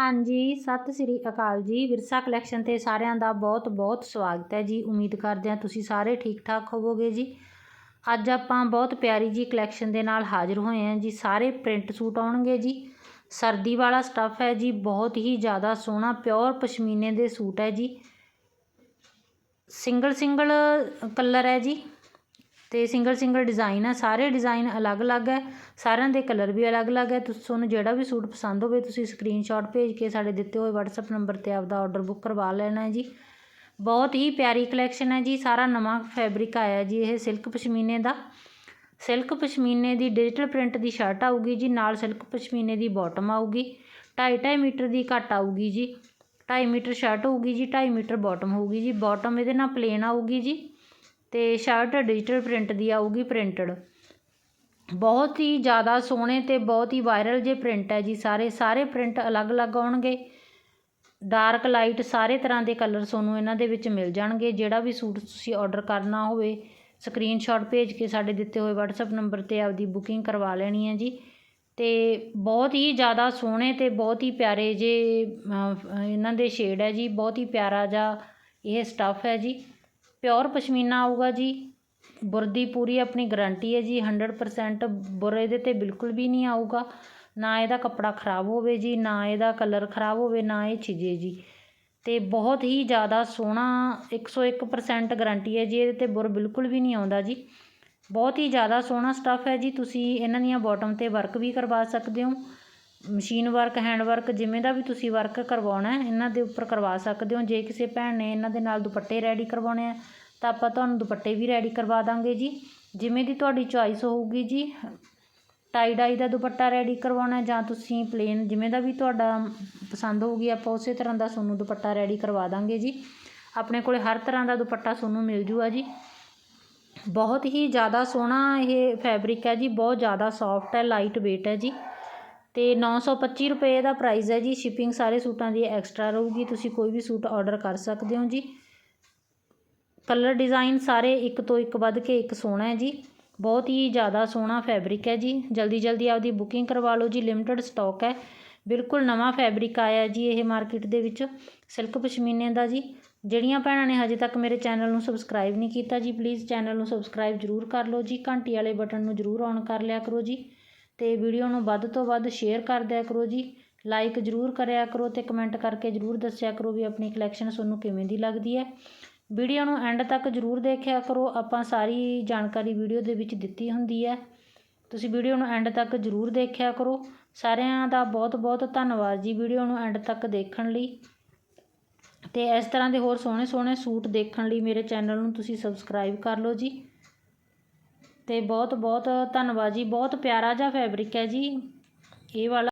ਹਾਂਜੀ, ਸਤਿ ਸ੍ਰੀ ਅਕਾਲ ਜੀ। ਵਿਰਸਾ ਕਲੈਕਸ਼ਨ ਤੇ ਸਾਰਿਆਂ ਦਾ ਬਹੁਤ ਬਹੁਤ ਸਵਾਗਤ ਹੈ ਜੀ। ਉਮੀਦ ਕਰਦੇ ਹਾਂ ਤੁਸੀਂ ਸਾਰੇ ਠੀਕ ਠਾਕ ਹੋਵੋਗੇ ਜੀ। ਅੱਜ ਆਪਾਂ ਬਹੁਤ ਪਿਆਰੀ ਜੀ ਕਲੈਕਸ਼ਨ ਦੇ ਨਾਲ ਹਾਜ਼ਰ ਹੋਏ ਹਾਂ ਜੀ। ਸਾਰੇ ਪ੍ਰਿੰਟ ਸੂਟ ਆਉਣਗੇ ਜੀ। ਸਰਦੀ ਵਾਲਾ ਸਟੱਫ ਹੈ ਜੀ। ਬਹੁਤ ਹੀ ਜ਼ਿਆਦਾ ਸੋਹਣਾ ਪਿਓਰ ਪਸ਼ਮੀਨੇ ਦੇ ਸੂਟ ਹੈ ਜੀ। ਸਿੰਗਲ ਸਿੰਗਲ ਕਲਰ ਹੈ ਜੀ। ਤੇ ਸਿੰਗਲ ਸਿੰਗਲ ਡਿਜ਼ਾਈਨ ਆ, ਸਾਰੇ ਡਿਜ਼ਾਈਨ ਅਲੱਗ-ਅਲੱਗ ਹੈ ਸਾਰਿਆਂ ਦੇ ਕਲਰ ਵੀ ਅਲੱਗ-ਅਲੱਗ ਹੈ ਤੁਸੀਂ ਤੁਹਾਨੂੰ ਜਿਹੜਾ ਵੀ ਸੂਟ ਪਸੰਦ ਹੋਵੇ, ਤੁਸੀਂ ਸਕਰੀਨਸ਼ਾਟ ਭੇਜ ਕੇ ਸਾਡੇ ਦਿੱਤੇ ਹੋਏ WhatsApp ਨੰਬਰ ਤੇ ਆਪਦਾ ਆਰਡਰ ਬੁੱਕ ਕਰਵਾ ਲੈਣਾ ਹੈ ਜੀ। ਬਹੁਤ ਹੀ ਪਿਆਰੀ ਕਲੈਕਸ਼ਨ ਹੈ ਜੀ, ਸਾਰਾ ਨਵਾਂ ਫੈਬਰਿਕ ਆਇਆ ਜੀ ਇਹ ਸਿਲਕ ਪਸ਼ਮੀਨੇ ਦਾ। ਸਿਲਕ ਪਸ਼ਮੀਨੇ ਦੀ ਡਿਜੀਟਲ ਪ੍ਰਿੰਟ ਦੀ ਸ਼ਰਟ ਆਊਗੀ ਜੀ, ਨਾਲ ਸਿਲਕ ਪਸ਼ਮੀਨੇ ਦੀ ਬਾਟਮ ਆਊਗੀ। 2.5 ਮੀਟਰ ਦੀ ਘੱਟ ਆਊਗੀ ਜੀ। 2.5 ਮੀਟਰ ਸ਼ਰਟ ਹੋਊਗੀ ਜੀ 2.5 ਮੀਟਰ ਬਾਟਮ ਹੋਊਗੀ ਜੀ। ਬਾਟਮ ਇਹਦੇ ਨਾਲ ਪਲੇਨ ਆਊਗੀ ਜੀ। ਅਤੇ ਸ਼ਰਟ ਡਿਜੀਟਲ ਪ੍ਰਿੰਟ ਦੀ ਆਊਗੀ ਪ੍ਰਿੰਟਡ ਬਹੁਤ ਹੀ ਜ਼ਿਆਦਾ ਸੋਹਣੇ ਅਤੇ ਬਹੁਤ ਹੀ ਵਾਇਰਲ ਜਿਹੇ ਪ੍ਰਿੰਟ ਹੈ ਜੀ ਸਾਰੇ ਸਾਰੇ ਪ੍ਰਿੰਟ ਅਲੱਗ-ਅਲੱਗ ਆਉਣਗੇ। ਡਾਰਕ ਲਾਈਟ ਸਾਰੇ ਤਰ੍ਹਾਂ ਦੇ ਕਲਰ ਤੁਹਾਨੂੰ ਇਹਨਾਂ ਦੇ ਵਿੱਚ ਮਿਲ ਜਾਣਗੇ। ਜਿਹੜਾ ਵੀ ਸੂਟ ਤੁਸੀਂ ਔਡਰ ਕਰਨਾ ਹੋਵੇ ਸਕਰੀਨਸ਼ਾਟ ਭੇਜ ਕੇ ਸਾਡੇ ਦਿੱਤੇ ਹੋਏ WhatsApp ਨੰਬਰ ਤੇ ਆਪਦੀ ਬੁਕਿੰਗ ਕਰਵਾ ਲੈਣੀ ਹੈ ਜੀ। ਅਤੇ ਬਹੁਤ ਹੀ ਜ਼ਿਆਦਾ ਸੋਹਣੇ ਅਤੇ ਬਹੁਤ ਹੀ ਪਿਆਰੇ ਜੇ ਇਹਨਾਂ ਦੇ ਸ਼ੇਡ ਹੈ ਜੀ। ਬਹੁਤ ਹੀ ਪਿਆਰਾ ਜਿਹਾ ਇਹ ਸਟੱਫ ਹੈ ਜੀ। ਪਿਓਰ ਪਸ਼ਮੀਨਾ ਆਊਗਾ ਜੀ। ਬੁਰ ਦੀ ਪੂਰੀ ਆਪਣੀ ਗਰੰਟੀ ਹੈ ਜੀ 100% ਬੁਰ ਇਹਦੇ 'ਤੇ ਬਿਲਕੁਲ ਵੀ ਨਹੀਂ ਆਊਗਾ। ਨਾ ਇਹਦਾ ਕੱਪੜਾ ਖ਼ਰਾਬ ਹੋਵੇ ਜੀ, ਨਾ ਇਹਦਾ ਕਲਰ ਖ਼ਰਾਬ ਹੋਵੇ, ਨਾ ਇਹ ਛਿਜੇ ਜੀ। ਅਤੇ ਬਹੁਤ ਹੀ ਜ਼ਿਆਦਾ ਸੋਹਣਾ ਇੱਕ ਸੌ ਇੱਕ ਪਰਸੈਂਟ ਗਰੰਟੀ ਹੈ ਜੀ, ਇਹਦੇ 'ਤੇ ਬੁਰ ਬਿਲਕੁਲ ਵੀ ਨਹੀਂ ਆਉਂਦਾ ਜੀ। ਬਹੁਤ ਹੀ ਜ਼ਿਆਦਾ ਸੋਹਣਾ ਸਟੱਫ ਹੈ ਜੀ, ਤੁਸੀਂ ਇਹਨਾਂ ਦੀਆਂ ਬਾਟਮ 'ਤੇ ਵਰਕ ਵੀ ਕਰਵਾ ਸਕਦੇ ਹੋ। ਮਸ਼ੀਨ ਵਰਕ ਹੈਂਡ ਵਰਕ ਜਿਵੇਂ ਦਾ ਵੀ ਤੁਸੀਂ ਵਰਕ ਕਰਵਾਉਣਾ ਇਹਨਾਂ ਦੇ ਉੱਪਰ ਕਰਵਾ ਸਕਦੇ ਹੋ। ਜੇ ਕਿਸੇ ਭੈਣ ਨੇ ਇਹਨਾਂ ਦੇ ਨਾਲ ਦੁਪੱਟੇ ਰੈਡੀ ਕਰਵਾਉਣੇ ਆ, ਤਾਂ ਆਪਾਂ ਤੁਹਾਨੂੰ ਦੁਪੱਟੇ ਵੀ ਰੈਡੀ ਕਰਵਾ ਦਾਂਗੇ ਜੀ। ਜਿਵੇਂ ਦੀ ਤੁਹਾਡੀ ਚੋਇਸ ਹੋਊਗੀ ਜੀ ਟਾਈ ਡਾਈ ਦਾ ਦੁਪੱਟਾ ਰੈਡੀ ਕਰਵਾਉਣਾ ਜਾਂ ਤੁਸੀਂ ਪਲੇਨ ਜਿਵੇਂ ਦਾ ਵੀ ਤੁਹਾਡਾ ਪਸੰਦ ਹੋਊਗੀ, ਆਪਾਂ ਉਸੇ ਤਰ੍ਹਾਂ ਦਾ ਤੁਹਾਨੂੰ ਦੁਪੱਟਾ ਰੈਡੀ ਕਰਵਾ ਦਾਂਗੇ ਜੀ। ਆਪਣੇ ਕੋਲੇ ਹਰ ਤਰ੍ਹਾਂ ਦਾ ਦੁਪੱਟਾ ਤੁਹਾਨੂੰ ਮਿਲ ਜੂਗਾ ਜੀ। ਬਹੁਤ ਹੀ ਜ਼ਿਆਦਾ ਸੋਹਣਾ ਇਹ ਫੈਬਰਿਕ ਹੈ ਜੀ, ਬਹੁਤ ਜ਼ਿਆਦਾ ਸੌਫਟ ਹੈ ਲਾਈਟ ਵੇਟ ਹੈ ਜੀ। ਅਤੇ ਨੌ ਸੌ ਪੱਚੀ ਰੁਪਏ ਦਾ ਪ੍ਰਾਈਜ਼ ਹੈ ਜੀ। ਸ਼ਿਪਿੰਗ ਸਾਰੇ ਸੂਟਾਂ ਦੀ ਐਕਸਟਰਾ ਰਹੇਗੀ। ਤੁਸੀਂ ਕੋਈ ਵੀ ਸੂਟ ਔਡਰ ਕਰ ਸਕਦੇ ਹੋ ਜੀ। ਕਲਰ ਡਿਜ਼ਾਈਨ ਸਾਰੇ ਇੱਕ ਤੋਂ ਇੱਕ ਵੱਧ ਕੇ ਇੱਕ ਸੋਹਣਾ ਹੈ ਜੀ। ਬਹੁਤ ਹੀ ਜ਼ਿਆਦਾ ਸੋਹਣਾ ਫੈਬਰਿਕ ਹੈ ਜੀ। ਜਲਦੀ ਜਲਦੀ ਆਪਦੀ ਬੁਕਿੰਗ ਕਰਵਾ ਲਓ ਜੀ। ਲਿਮਟਿਡ ਸਟਾਕ ਹੈ। ਬਿਲਕੁਲ ਨਵਾਂ ਫੈਬਰਿਕ ਆਇਆ ਜੀ ਇਹ ਮਾਰਕੀਟ ਦੇ ਵਿੱਚ। ਸਿਲਕ ਪਸ਼ਮੀਨੇ ਦਾ ਜੀ। ਜਿਹੜੀਆਂ ਭੈਣਾਂ ਨੇ ਹਜੇ ਤੱਕ ਮੇਰੇ ਚੈਨਲ ਨੂੰ ਸਬਸਕ੍ਰਾਈਬ ਨਹੀਂ ਕੀਤਾ ਜੀ ਪਲੀਜ਼ ਚੈਨਲ ਨੂੰ ਸਬਸਕ੍ਰਾਈਬ ਜ਼ਰੂਰ ਕਰ ਲਓ ਜੀ। ਘੰਟੀ ਵਾਲੇ ਬਟਨ ਨੂੰ ਜ਼ਰੂਰ ਔਨ ਕਰ ਲਿਆ ਕਰੋ ਜੀ। ਅਤੇ ਵੀਡੀਓ ਨੂੰ ਵੱਧ ਤੋਂ ਵੱਧ ਸ਼ੇਅਰ ਕਰ ਦਿਆ ਕਰੋ ਜੀ। ਲਾਈਕ ਜ਼ਰੂਰ ਕਰਿਆ ਕਰੋ ਅਤੇ ਕਮੈਂਟ ਕਰਕੇ ਜ਼ਰੂਰ ਦੱਸਿਆ ਕਰੋ ਵੀ ਆਪਣੀ ਕਲੈਕਸ਼ਨ ਤੁਹਾਨੂੰ ਕਿਵੇਂ ਦੀ ਲੱਗਦੀ ਹੈ। ਵੀਡੀਓ ਨੂੰ ਐਂਡ ਤੱਕ ਜ਼ਰੂਰ ਦੇਖਿਆ ਕਰੋ। ਆਪਾਂ ਸਾਰੀ ਜਾਣਕਾਰੀ ਵੀਡੀਓ ਦੇ ਵਿੱਚ ਦਿੱਤੀ ਹੁੰਦੀ ਹੈ। ਤੁਸੀਂ ਵੀਡੀਓ ਨੂੰ ਐਂਡ ਤੱਕ ਜ਼ਰੂਰ ਦੇਖਿਆ ਕਰੋ। ਸਾਰਿਆਂ ਦਾ ਬਹੁਤ ਬਹੁਤ ਧੰਨਵਾਦ ਜੀ ਵੀਡੀਓ ਨੂੰ ਐਂਡ ਤੱਕ ਦੇਖਣ ਲਈ। ਤੇ ਇਸ ਤਰ੍ਹਾਂ ਦੇ ਹੋਰ ਸੋਹਣੇ ਸੋਹਣੇ ਸੂਟ ਦੇਖਣ ਲਈ ਮੇਰੇ ਚੈਨਲ ਨੂੰ ਤੁਸੀਂ ਸਬਸਕ੍ਰਾਈਬ ਕਰ ਲਓ ਜੀ। ਅਤੇ ਬਹੁਤ ਬਹੁਤ ਧੰਨਵਾਦ ਜੀ ਬਹੁਤ ਪਿਆਰਾ ਜਿਹਾ ਫੈਬਰਿਕ ਹੈ ਜੀ। ਇਹ ਵਾਲਾ